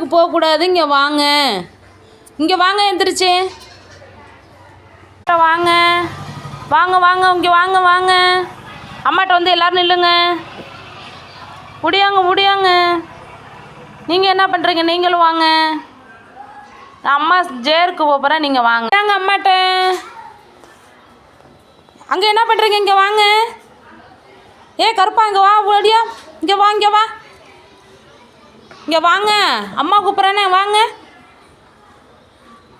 வெயிலுக்கு போகக்கூடாது இங்கே வாங்க. இங்கே வாங்க எந்திரிச்சு. வாங்க. வாங்க வாங்க இங்கே வாங்க வாங்க. அம்மாட்ட வந்து எல்லோரும் நில்லுங்க. முடியாங்க முடியாங்க. நீங்கள் என்ன பண்ணுறீங்க நீங்களும் வாங்க. நான் அம்மா ஜேருக்கு போகிறேன் நீங்கள் வாங்க. வாங்க அம்மாட்ட? அங்கே என்ன பண்ணுறீங்க இங்கே வாங்க. ஏ கருப்பா இங்கே வா ஓடியா இங்கே வா இங்கே வா. இங்கே வாங்க. அம்மா கூப்பிட்றேனே வாங்க.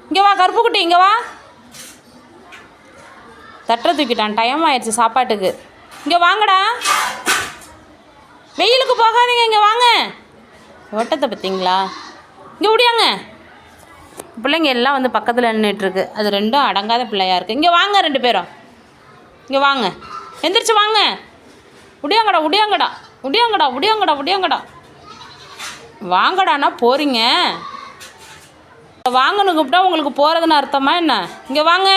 இங்கே வா கருப்பு குட்டி இங்கே வா. தட்டை தூக்கிட்டான். டைம் ஆயிடுச்சு சாப்பாட்டுக்கு. இங்கே வாங்கடா. வெயிலுக்கு போகாதீங்க இங்கே வாங்க. ஓட்டத்தை பார்த்தீங்களா? இங்கே விடியாங்க பிள்ளைங்க எல்லாம் வந்து பக்கத்தில் நின்றுட்டுருக்கு அது ரெண்டும் அடங்காத பிள்ளையாக இருக்குது இங்கே வாங்க ரெண்டு பேரும். இங்கே வாங்க. எந்திரிச்சு வாங்க. உடியாங்கடா உடியாங்கடா உடியாங்கடா உடியாங்கடா உடியாங்கடா வாங்கடாண்ணா போகிறீங்க வாங்கன்னு கூப்பிட்டா உங்களுக்கு போகிறதுன்னு அர்த்தமா என்ன? இங்கே வாங்க.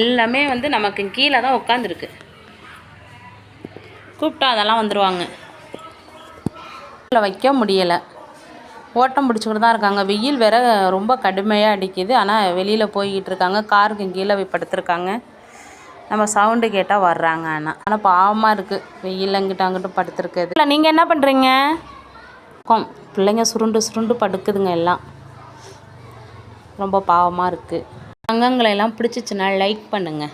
எல்லாமே வந்து நமக்கு கீழே தான் உட்காந்துருக்கு கூப்பிட்டா அதெல்லாம் வந்துடுவாங்க வைக்க முடியலை. ஓட்டம் பிடிச்சிக்கிட்டு தான் இருக்காங்க. வெயில் வேற ரொம்ப கடுமையாக அடிக்குது. ஆனால் வெளியில் போய்கிட்டு இருக்காங்க. காருக்கு கீழே போய் படுத்துருக்காங்க. நம்ம சவுண்டு கேட்டால் வர்றாங்க ஆனால் ஆனால் பாவமாக இருக்குது வெயில் அங்கிட்ட அங்கிட்டு படுத்துருக்குது. இல்லை நீங்கள் என்ன பண்ணுறீங்க கொம் பிள்ளைங்க சுருண்டு சுருண்டு படுக்குதுங்க எல்லாம். ரொம்ப பாவமாக இருக்குது அங்கங்களை எல்லாம் பிடிச்சிச்சின்னா லைக் பண்ணுங்கள்